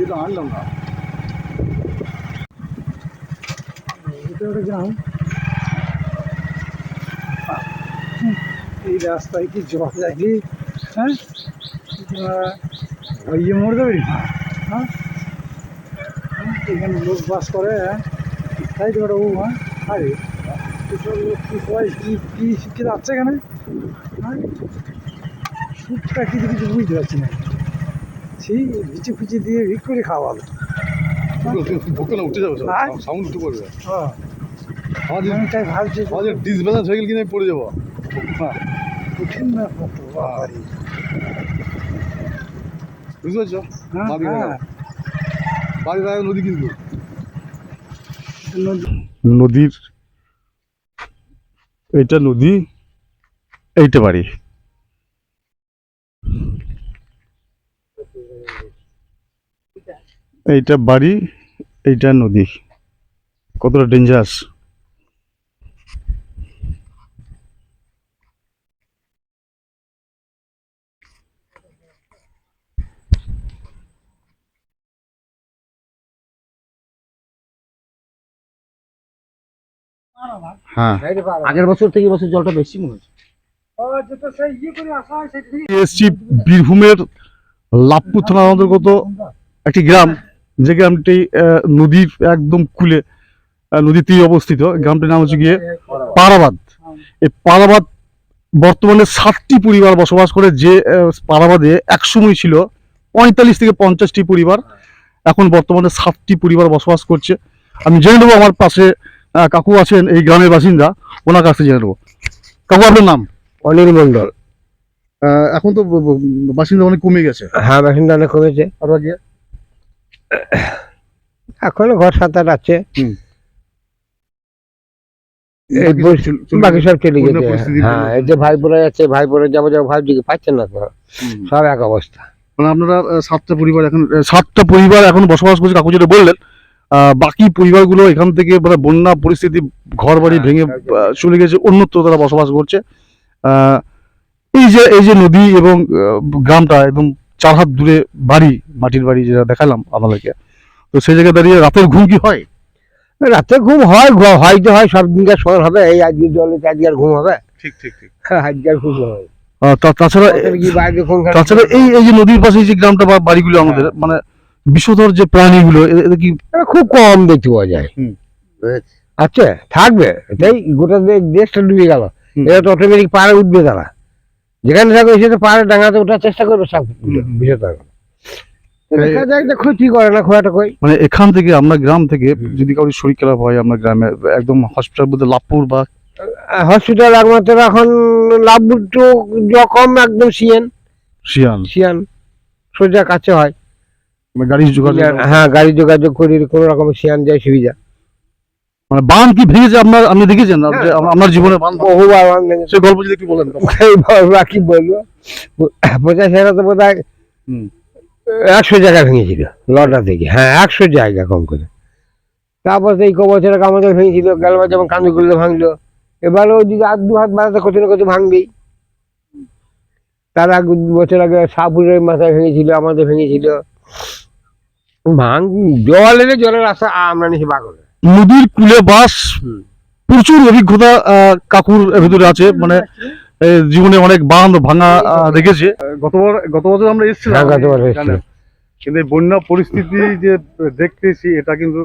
তো আনলাম না। এটা একটা গ্রাম। এই রাস্তায় কি জল দেখি হ্যাঁ? হইয়ে মরে যাবে হ্যাঁ? এখানে লোক বাস করে হ্যাঁ? তাই তো ও হ্যাঁ? আরে এসব লোক কি সবাই কি কি শিখে যাচ্ছে এখানে? হ্যাঁ? সুখটা কিছু কিছু বুঝতে পারছি না। সেই ভিচি ফিচি দিয়ে ভিক করে খাওয়ালো। বুকে না উঠে যাবে হ্যাঁ? সাউন্ড উঠে পড়বে। হ্যাঁ। আমাদের ডিসব্যালেন্স হয়ে গেলে কিনে পড়ে যাব। হ্যাঁ। কঠিন বাবারে। বুঝতে পারছ? বাড়ি রায় নদী কিন্তু। নদীর এইটা নদী এইটা বাড়ি। এইটা বাড়ি এইটা নদী। কতটা ডেঞ্জারাস হ্যাঁ। আগের বছর থেকে বছর জলটা বেশি মনে হচ্ছে। এসছি বীরভূমের লাভপুর থানার অন্তর্গত একটি গ্রাম। যে গ্রামটি নদীর একদম কূলে নদীর তীরে অবস্থিত। গ্রামটির নাম হচ্ছে গিয়ে পারাবাদ এই পারাবাদ বর্তমানে সাতটি পরিবার বসবাস করে। যে পারাবাদে একসময় ছিল পঁয়তাল্লিশ থেকে পঞ্চাশটি পরিবার এখন বর্তমানে সাতটি পরিবার বসবাস করছে। আমি জেনে নেব আমার পাশে কাকু আছেন এই গ্রামের বাসিন্দা। ওনার কাছে জেনে নেব। কাকু আপনার নাম? অনিল মন্ডল এখন তো বাসিন্দা অনেক কমে গেছে। হ্যাঁ বাসিন্দা অনেক কমেছে। আরও এখনও ঘর সাত আট আছে বাকি সব চলে গেছে। হ্যাঁ এই যে ভাই বোরা যাচ্ছে ভাই বোরা যাব যাব ভাবছি কি পাচ্ছেন না সব এক অবস্থা। মানে আপনারা সাতটা পরিবার এখন সাতটা পরিবার এখন বসবাস করছে কাকু যেটা বললেন। আহ, বাকি পরিবারগুলো এখান থেকে মানে বন্যা পরিস্থিতি ঘর বাড়ি হ্যাঁ, ভেঙে চলে গেছে অন্যত্র তারা বসবাস করছে। আহ, এই যে এই যে নদী এবং গ্রামটা একদম চার হাত দূরে বাড়ি মাটির বাড়ি যেটা দেখালাম আপনাদেরকে। তো সেই জায়গায় দাঁড়িয়ে রাতের ঘুম কি হয়? রাতে ঘুম হয় ঘুম হয়তো হয় সব দিনকার সমান হবে এই আজকে জলে আজকে আর ঘুম হবে। ঠিক ঠিক ঠিক। হ্যাঁ আজকে আর ঘুম হবে। তাছাড়া এই এই যে নদীর পাশে যে গ্রামটা বা বাড়িগুলো আমাদের মানে বিষধর যে প্রাণীগুলো এদের কি খুব কম দেখতে পাওয়া যায়। আচ্ছা থাকবে এটাই গোটা দেশটা ডুবে গেল। হুম। এরা তো অটোমেটিক পাড়ে উঠবে তারা। যেখানে থাকবে সে তো পাড়ে ডাঙাতে ওঠার চেষ্টা করবে বিষয়টা দেখা যায় যে ক্ষতি করে না কই। মানে এখান থেকে আমরা গ্রাম থেকে যদি কারোর শরীর খারাপ হয় আমরা গ্রামে একদম হসপিটাল বলতে লাভপুর বা হসপিটাল একমাত্র এখন কম একদম সিএন শিয়ান সিয়ান। সোজা কাছে হয়। মানে যোগাযোগ হ্যাঁ গাড়ি যোগাযোগ করি কোনো রকমের সিয়ান যায় সুবিধা। মানে বান কি ভেঙেছে আপনার আপনি দেখেছেন? যে আম- আপনার জীবনে বান বহুবার আমার ভেঙেছে। সে গল্প যদি একটু বলেন কি বলব। হাজার তো বোধ হয় একশো জায়গা ভেঙেছিল লটা থেকে। হ্যাঁ একশো জায়গা কম করে। তারপর সেই ক বছর আগে আমাদের ভেঙেছিল গেলবার যেমন কান্দুগুলো ভাঙলো এবারেও যদি আর দু হাত বাড়াতে কত না কত ভাঙবেই। তার এক বছর আগে সাপুরের মাথায় ভেঙেছিল আমাদের ভেঙেছিল। ভাঙ জল এলে জলের আশা আমরা নিচে বাগল নদীর কুলে বাস প্রচুর অভিজ্ঞতা আহ, কাকুর ভিতরে আছে। মানে জীবনে অনেক বাঁধ ভাঙা দেখেছে। গতবার গত বছর আমরা এসেছিলাম। হ্যাঁ। কিন্তু বন্যা পরিস্থিতি যে দেখতেছি এটা কিন্তু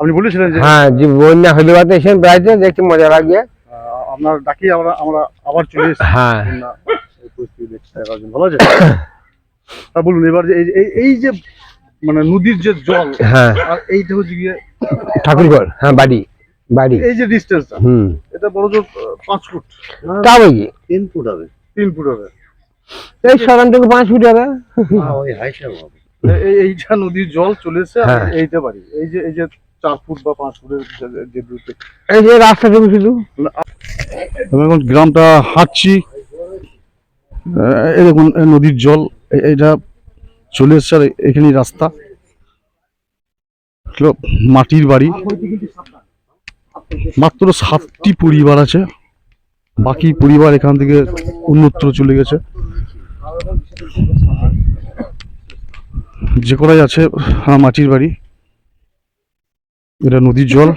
আপনি বলেছিলেন যে হ্যাঁ যে বন্যা হলে বাদে এসে বেড়াইতে দেখতে মজা লাগবে। আহ, আপনার ডাকি আমরা আমরা আবার চলে এসেছি। হ্যাঁ। পরিস্থিতি দেখতে ভালো আছে? বলুন এবার যে এই যে- এই- এই যে মানে নদীর যে জল হ্যাঁ। আর এইটা হচ্ছে গিয়ে ঠাকুরঘর হ্যাঁ বাড়ি বাড়ি। এই যে ডিস্টেন্সটা হুম। এটা বড় জোর পাঁচ ফুট। তা বই কি তিন ফুট হবে। তিন ফুট হবে। এই সরান থেকে পাঁচ ফুট হবে। ওই হাইটে হবে। এই এইটা নদীর জল চলেছে এইটা হ্যাঁ। এইতে পারি এই যে এই যে চার ফুট বা পাঁচ ফুটের যে- দূরত্ব। এই যে রাস্তাটুকু শুধু। আমি এখন গ্রামটা হাঁটছি। দেখুন নদীর জল এটা চলে এসছে আর এখানেই রাস্তা। মাটির বাড়ি। মাত্র সাতটি পরিবার আছে। বাকি পরিবার এখান থেকে অন্যত্র চলে গেছে। যে কটাই আছে আহ, মাটির বাড়ি। এটা নদীর জল।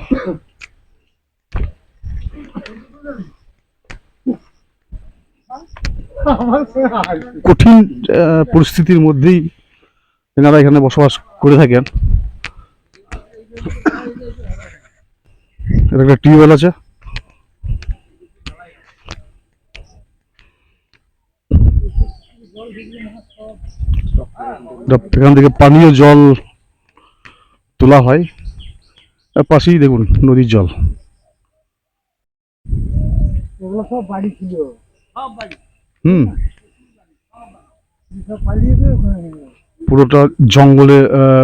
কঠিন পরিস্থিতির মধ্যেই এনারা এখানে বসবাস করে থাকেন। এটা একটা টিউবওয়েল আছে। এখান থেকে পানীয় জল তোলা হয়। আর পাশেই দেখুন নদীর জল। এগুলো সব বাড়ি ছিল। হুম। পুরোটা জঙ্গলে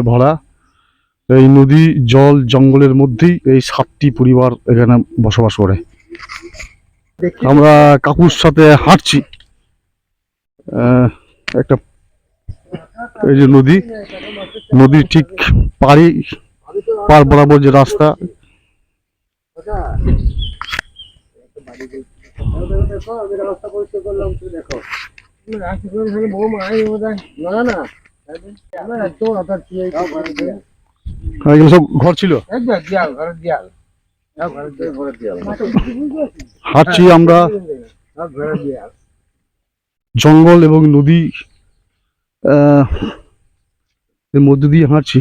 ভরা। এই নদী, জল, জঙ্গলের মধ্যেই এই সাতটি পরিবার এখানে বসবাস করে। আমরা কাকুর সাথে হাঁটছি। একটা এই যে নদী নদীর ঠিক পাড়ি, পার বরাবর যে রাস্তা। না না। ঘর ছিল? হাঁটছি আমরা। জঙ্গল এবং নদী এর মধ্যে দিয়ে হাঁটছি।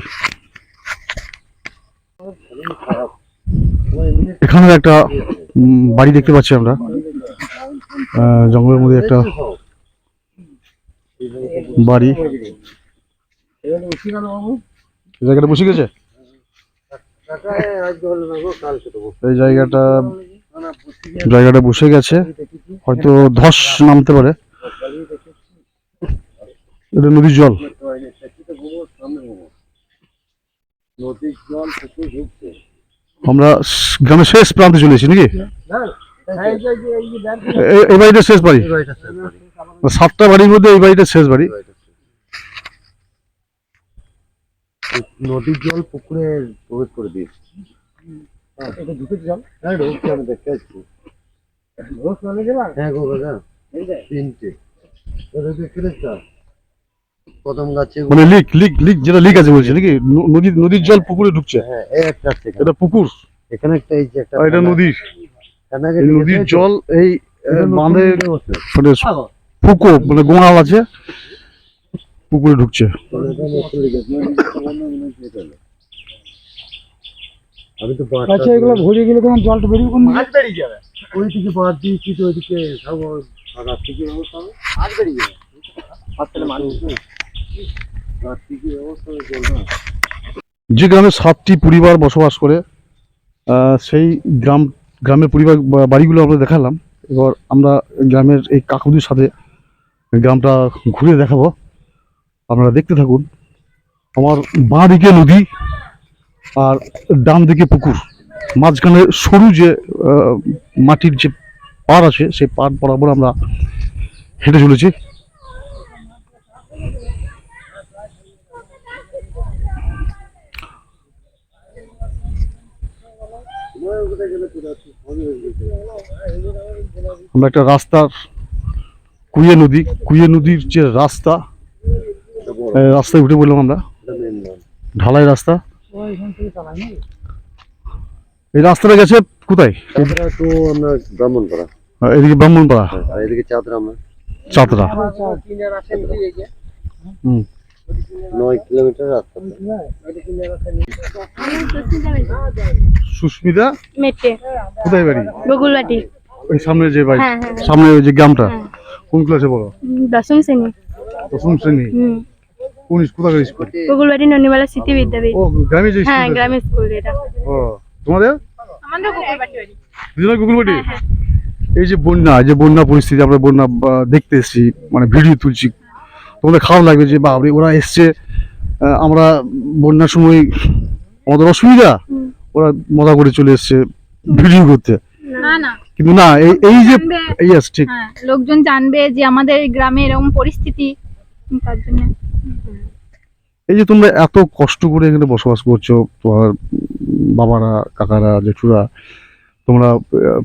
এখানে একটা বাড়ি দেখতে পাচ্ছি আমরা। জঙ্গলের মধ্যে একটা বাড়ি এখানে উঠি গেল বাবু এই জায়গাটা বসে গেছে? এই জায়গাটা জায়গাটা বসে গেছে। হয়তো ধস নামতে পারে। এটা নদীর জল। আমরা গ্রামের শেষ প্রান্তে চলে এসেছি নাকি? এই বাড়িটা শেষ বাড়ি? সাতটা বাড়ির মধ্যে এই বাড়িটা শেষ বাড়ি। নদীর জল পুকুরে প্রবেশ করে দিয়েছে। এটা ঢুকেছে জল? হ্যাঁ ঢুকছে আমি দেখতে হ্যাঁ গো দাদা। তিনটে। গাছে মানে লিক লিক লিক যেটা লিক আছে বলছে নাকি? নদীর নদীর জল পুকুরে ঢুকছে? হ্যাঁ একটা এটা পুকুর? এখানে একটা এই যে একটা আর এটা নদী এখানে নদীর জল এই বাঁধে মানে পুকো মানে গোঙাল আছে। পুকুরে ঢুকছে। আমি তো আচ্ছা এগুলো ঘুরে গেলে তখন জলটা বেরিয়ে কোন মাছ বেরিয়ে যাবে। ওই দিকে বাদ দিয়েছি তো ওইদিকে সব থেকে ব্যবস্থা হবে? মাছ বেরিয়ে যাবে। হাত থেকে মাছ রাত থেকে ব্যবস্থা হবে জল না। যে গ্রামে সাতটি পরিবার বসবাস করে সেই গ্রাম গ্রামের পরিবার বাড়িগুলো আমরা দেখালাম। এবার আমরা গ্রামের এই কাকুদের সাথে গ্রামটা ঘুরে দেখাবো। আপনারা দেখতে থাকুন, আমার বাঁ দিকে নদী আর ডান দিকে পুকুর। মাঝখানে সরু যে মাটির যে পাড় আছে, সেই পাড় বরাবর আমরা হেঁটে চলেছি। আমরা একটা রাস্তার কুইয়ে নদী, কুইয়ে নদীর যে রাস্তা রাস্তায় উঠে বললাম আমরা। ঢালাই রাস্তা। এই রাস্তাটা গেছে কোথায়? চাঁদরা তো ব্রাহ্মণ পাড়া এদিকে ব্রাহ্মণপাড়া। আর এদিকে চাঁদরা যে হুম। নয় কিলোমিটার রাস্তা। সুস্মিতা? কোথায় বাড়ি? বগুলবাটি। ওই সামনে যে বাড়ি? হ্যাঁ হ্যাঁ সামনে ওই যে গ্রামটা। হ্যাঁ। কোন ক্লাসে বলো দশম শ্রেণি। দশম শ্রেণি। হুম। কোন কোথাকার স্কুল? স্মৃতি বিদ্যাপীঠ। ও গ্রামে যে হ্যাঁ স্কুল গ্রামের স্কুল এটা। ও তোমাদের? আমাদের বাড়ি। গুগলবাটি হ্যাঁ, এই যে বন্যা এই যে বন্যা পরিস্থিতি আমরা বন্যা দেখতে এসেছি মানে ভিডিও তুলছি। তোমাদের খারাপ লাগবে যে বাবরে ওরা এসছে আহ, আমরা বন্যার সময় আমাদের অসুবিধা? ওরা মজা করে চলে এসছে ভিডিও করতে। না না। কিন্তু না এই এই যে ইয়েস ঠিক হ্যাঁ লোকজন জানবে যে আমাদের এই গ্রামে এরকম পরিস্থিতি তার জন্য। এই যে তোমরা এত কষ্ট করে এখানে বসবাস করছ তোমার বাবারা কাকারা জেঠুরা তোমরা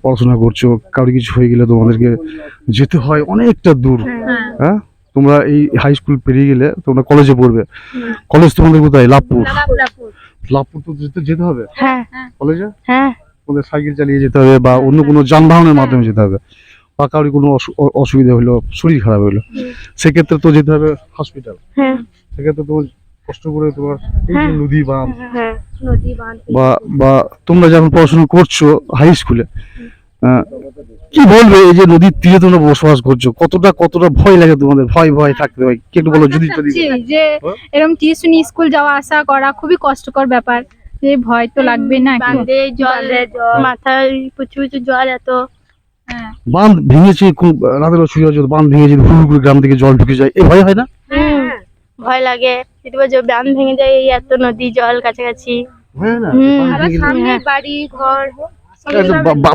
পড়াশোনা করছ কারও কিছু হয়ে গেলে তোমাদেরকে যেতে হয় অনেকটা দূর। হ্যাঁ। হ্যাঁ? তোমরা এই হাই স্কুল পেরিয়ে গেলে তোমরা কলেজে পড়বে। কলেজ তোমাদের কোথায়? লাভপুর। লাভপুর। তো যেতে যেতে হবে? হ্যাঁ। কলেজে হ্যাঁ। তোমাদের সাইকেল চালিয়ে যেতে হবে বা অন্য কোনো যানবাহনের মাধ্যমে যেতে হবে। বা কারোর কোনো অসুবিধা হলো শরীর খারাপ হলো সেক্ষেত্রে তো যেতে হবে হসপিটাল হ্যাঁ। সেক্ষেত্রে তোমার কষ্ট করে তোমার যে হ্যাঁ। নদী বাঁধ। হ্যাঁ নদী বাঁধ। বা বা তোমরা যখন পড়াশোনা করছ হাই স্কুলে কি বলবে এই যে নদীর তীরে তোমরা বসবাস করছ? কতটা কতটা ভয় লাগে তোমাদের? ভয় ভয় থাকতে হয়। কি একটু বলো যদি যে এরকম টিউশনি স্কুল যাওয়া আসা করা খুবই কষ্টকর ব্যাপার। যে ভয় তো লাগবে না বাঁধে জল। মাথায় প্রচুর প্রচুর জল এত। বাঁধ ভেঙেছে খুব রাতের শুয়ে আছে বাঁধ ভেঙেছে হুড় করে গ্রাম থেকে জল ঢুকে যায়। এ ভয় হয় না? ভয় লাগে। যদি যে বাঁধ ভেঙে যায় এই এত নদী জল কাছাকাছি। হয়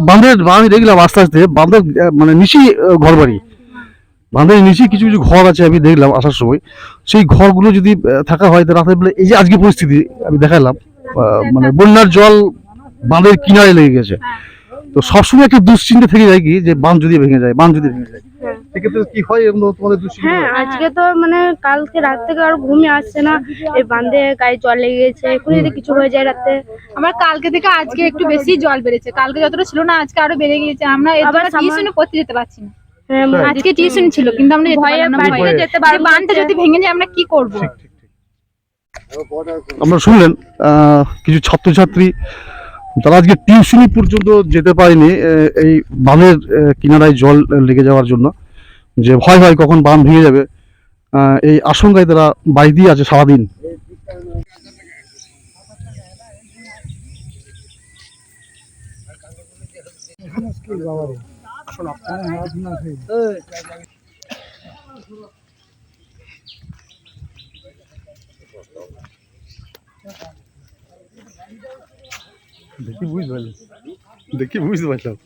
বাঁধ ঘর দেখলাম আস্তে আস্তে বাঁধের মানে নিচেই আহ, ঘর বাড়ি বাঁধের নিচে কিছু কিছু ঘর আছে আমি দেখলাম আসার সময়। সেই ঘরগুলো যদি থাকা হয় তো রাতের বেলা এই যে আজকে পরিস্থিতি আমি দেখালাম আহ, মানে বন্যার জল বাঁধের কিনারে লেগে গেছে। তো সবসময় একটা দুশ্চিন্তা থেকে যায় কি যে বাঁধ যদি ভেঙে যায় বাঁধ যদি ভেঙে যায়। সেক্ষেত্রে কি হয় এরকম তোমাদের দুশ্চিন্তা হ্যাঁ আজকে তো মানে কালকে রাত থেকে আর আসছে না। এই বাঁধে গায়ে জল লেগে গেছে এখন যদি কিছু হয়ে যায় রাতে। আমার কালকে থেকে আজকে একটু বেশি জল বেড়েছে। কালকে যতটা ছিল না আজকে আরও বেড়ে গিয়েছে। আমরা টিউশনে পড়তে যেতে পারছি না। হ্যাঁ, আজকে টিউশন ছিল কিন্তু আমরা যেতে ভয়ে বাঁধটা যদি ভেঙে যায় আমরা কি করব? আমরা শুনলেন আহ, কিছু ছাত্রছাত্রী তারা আজকে টিউশনি পর্যন্ত যেতে পারেনি এই বাঁধের কিনারায় জল লেগে যাওয়ার জন্য। যে ভয় হয় কখন বাঁধ ভেঙে যাবে। এই আশঙ্কায় তারা বাড়িতেই আছে সারাদিন। দেখি বুঝতে পারলাম দেখি বুঝতে পারলাম।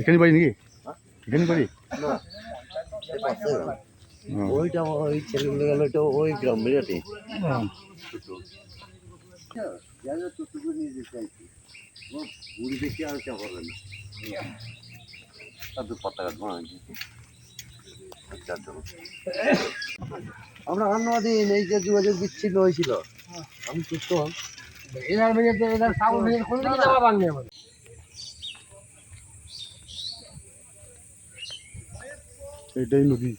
এখানে বাড়ি নাকি? এখানে বাড়ি? ওইটা ওই ছেলেগুলো ওই গ্রাম দেখে আর আমরা অন্য দিন এই যে যোগাযোগ বিচ্ছিন্ন হয়েছিল। আমি সুস্থ এটাই নদী।